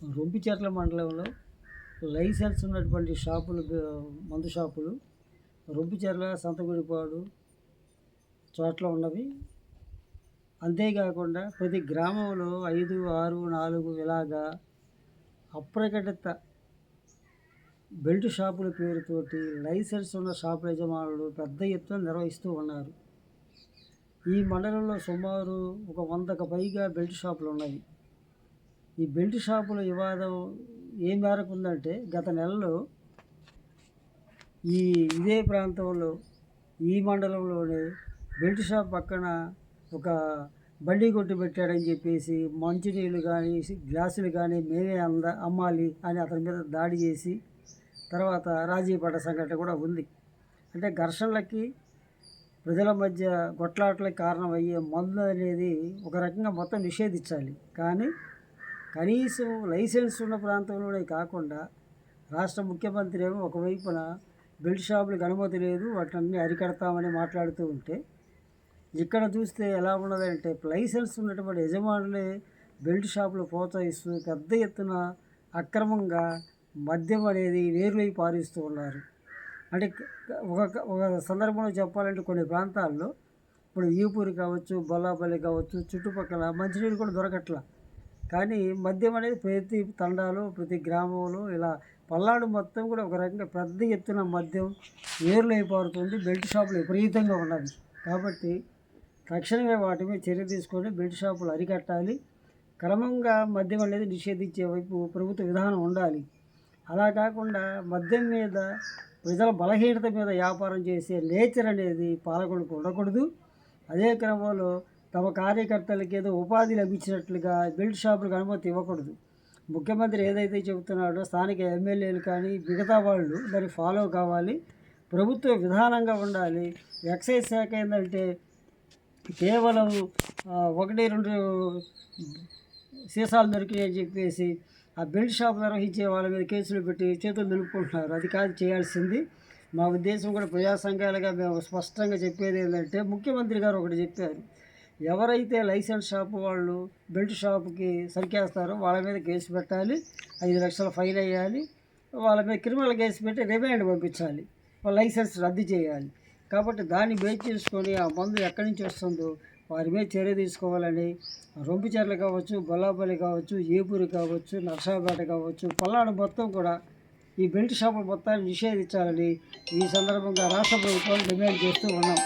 రొంపిచెట్ల మండలంలో లైసెన్స్ ఉన్నటువంటి షాపులు మందు షాపులు రొంపిచెర్ల సంతగుడిపాడు చోట్ల ఉన్నవి. అంతేకాకుండా ప్రతి గ్రామంలో ఐదు ఆరు నాలుగు ఇలాగా అప్రకటిత బెల్ట్ షాపుల పేరుతోటి లైసెన్స్ ఉన్న షాపు యజమానులు పెద్ద ఎత్తున నిర్వహిస్తూ ఉన్నారు. ఈ మండలంలో సుమారు ఒక వందకు పైగా బెల్ట్ షాపులు ఉన్నాయి ఈ బెల్ట్ షాపుల వివాదం ఏ మేరకు ఉందంటే గత నెలలో ఈ ఇదే ప్రాంతంలో ఈ మండలంలోనే బెల్ట్ షాప్ పక్కన ఒక బండి కొట్టు పెట్టాడని చెప్పేసి మంచినీళ్ళు కానీ గ్లాసులు కానీ మేమే అంద అమ్మాలి అని అతని మీద దాడి చేసి తర్వాత రాజీ పడ్డ సంఘటన కూడా ఉంది. అంటే ఘర్షణలకి ప్రజల మధ్య కొట్లాటలకు కారణమయ్యే మందు అనేది ఒక రకంగా మొత్తం నిషేధించాలి. కానీ కనీసం లైసెన్స్ ఉన్న ప్రాంతంలోనే కాకుండా రాష్ట్ర ముఖ్యమంత్రి ఏమో ఒకవైపున బెల్ట్ షాపులకు అనుమతి లేదు వాటిని అరికడతామని మాట్లాడుతూ ఉంటే ఇక్కడ చూస్తే ఎలా ఉన్నదంటే లైసెన్స్ ఉన్నటువంటి యజమానులే బెల్ట్ షాపులు ప్రోత్సహిస్తూ పెద్ద ఎత్తున అక్రమంగా మద్యం అనేది వేరువై పారిస్తూ ఉన్నారు. అంటే ఒక ఒక సందర్భంలో చెప్పాలంటే కొన్ని ప్రాంతాల్లో ఇప్పుడు ఈపూరి కావచ్చు బొల్లాపల్లి కావచ్చు చుట్టుపక్కల మంచినీళ్ళు కూడా దొరకట్లా. కానీ మద్యం అనేది ప్రతి తండాలో ప్రతి గ్రామంలో ఇలా పల్నాడు మొత్తం కూడా ఒక రకంగా పెద్ద ఎత్తున మద్యం ఏర్లు అయిపోతుంది బెల్ట్ షాపులు విపరీతంగా ఉన్నది కాబట్టి తక్షణమే వాటి మీద చర్య తీసుకొని బెల్ట్ షాపులు అరికట్టాలి. క్రమంగా మద్యం అనేది నిషేధించే వైపు ప్రభుత్వ విధానం ఉండాలి. అలా కాకుండా మద్యం మీద ప్రజల బలహీనత మీద వ్యాపారం చేసే నేచర్ అనేది పాలకులకు ఉండకూడదు. అదే క్రమంలో తమ కార్యకర్తలకు ఏదో ఉపాధి లభించినట్లుగా బెల్ట్ షాపులకు అనుమతి ఇవ్వకూడదు. ముఖ్యమంత్రి ఏదైతే చెబుతున్నాడో స్థానిక ఎమ్మెల్యేలు కానీ మిగతా వాళ్ళు దాన్ని ఫాలో కావాలి. ప్రభుత్వ విధానంగా ఉండాలి. ఎక్సైజ్ శాఖ ఏంటంటే కేవలం ఒకటి రెండు సీసాలు దొరికినాయని చెప్పేసి ఆ బెల్ట్ షాప్ నిర్వహించే వాళ్ళ మీద కేసులు పెట్టి చేతులు నిలుపుకుంటున్నారు. అది కాదు చేయాల్సింది. మా ఉద్దేశం కూడా ప్రజా సంఘాలుగా మేము స్పష్టంగా చెప్పేది ఏంటంటే ముఖ్యమంత్రి గారు ఒకటి చెప్పారు. ఎవరైతే లైసెన్స్ షాప్ వాళ్ళు బెల్ట్ షాప్కి సరికేస్తారో వాళ్ళ మీద కేసు పెట్టాలి ఐదు లక్షల ఫైన్ వేయాలి వాళ్ళ మీద క్రిమినల్ కేసు పెట్టి రిమాండ్ పంపించాలి వాళ్ళ లైసెన్స్ రద్దు చేయాలి. కాబట్టి దాన్ని బేస్ చేసుకొని ఆ మందు ఎక్కడి నుంచి వస్తుందో వారి మీద చర్య తీసుకోవాలని రొంపిచెర్ల కావచ్చు బొల్లాపల్లి కావచ్చు ఏపూరి కావచ్చు నర్సాపేట కావచ్చు పల్నాడు మొత్తం కూడా ఈ బెల్ట్ షాపు మొత్తాన్ని నిషేధించాలని ఈ సందర్భంగా రాష్ట్ర ప్రభుత్వాన్ని డిమాండ్ చేస్తూ ఉన్నాం.